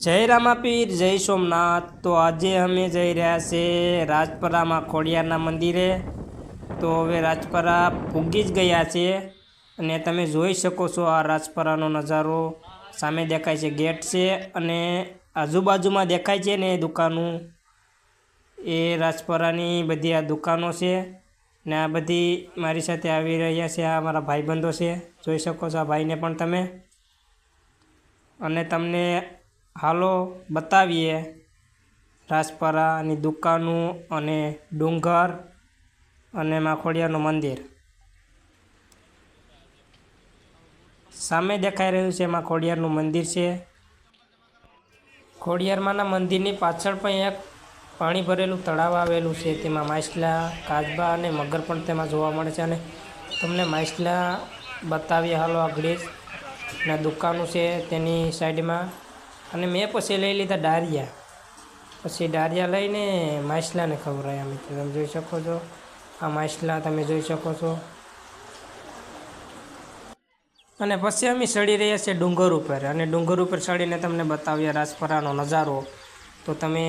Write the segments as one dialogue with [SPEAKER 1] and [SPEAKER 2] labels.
[SPEAKER 1] જય રામાપીર, જય સોમનાથ. તો આજે અમે જઈ રહ્યા છે રાજપરામાં ખોડિયારના મંદિરે. તો હવે રાજપરા ભૂગી જ ગયા છે અને તમે જોઈ શકો છો આ રાજપરાનો નજારો. સામે દેખાય છે ગેટ છે અને આજુબાજુમાં દેખાય છે ને દુકાનો. એ રાજપરાની બધી આ દુકાનો છે ને આ બધી મારી સાથે આવી રહ્યા છે આ મારા ભાઈબંધો છે. જોઈ શકો છો આ ભાઈને પણ તમે. અને તમને હાલો, બતાવીએ. રાજપરાની દુકાનો અને ડુંગર અને માખોડિયાનું મંદિર. સામે દેખાઈ રહ્યું છે એમાં ખોડિયારનું મંદિર છે. ખોડિયારમાંના મંદિરની પાછળ પણ એક પાણી ભરેલું તળાવ આવેલું છે. તેમાં માછલા, કાચબા અને મગર પણ તેમાં જોવા મળે છે અને તમને માછલા બતાવીએ. હાલો આગળ જ ના દુકાનો છે. તેની સાઈડમાં અને મેં પછી લઈ લીધા ડારિયા પછી ડારિયા લઈને માછલાને ખવડાવ્યા મિત્રો. તમે જોઈ શકો છો. આ માછલા તમે જોઈ શકો છો. અને પછી અમે ચડી રહ્યા છીએ ડુંગર ઉપર. અને ડુંગર ઉપર ચડીને તમને બતાવ્યા રાજપરાનો નજારો. તો તમે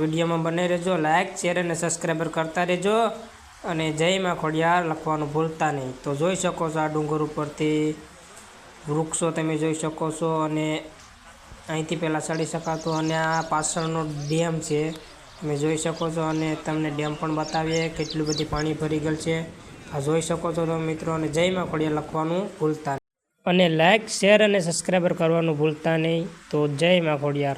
[SPEAKER 1] વિડીયોમાં બને રહેજો. લાઇક શેર અને સબસ્ક્રાઈબર કરતા રહેજો. અને જયમાં ખોડિયાર લખવાનું ભૂલતા નહીં. તો જોઈ શકો છો આ ડુંગર ઉપરથી વૃક્ષો તમે જોઈ શકો છો. અને અહીંથી પહેલાં ચડી શકાતું અને આ પાછળનો ડેમ છે. તમે જોઈ શકો છો અને તમને ડેમ પણ બતાવીએ કેટલું બધી પાણી ભરી ગયેલ છે. આ જોઈ શકો છો તમે મિત્રો અને જય ખોડિયા લખવાનું ભૂલતા અને લાઇક શેર અને સબસ્ક્રાઈબર કરવાનું ભૂલતા નહીં. તો જય માં ખોડિયાર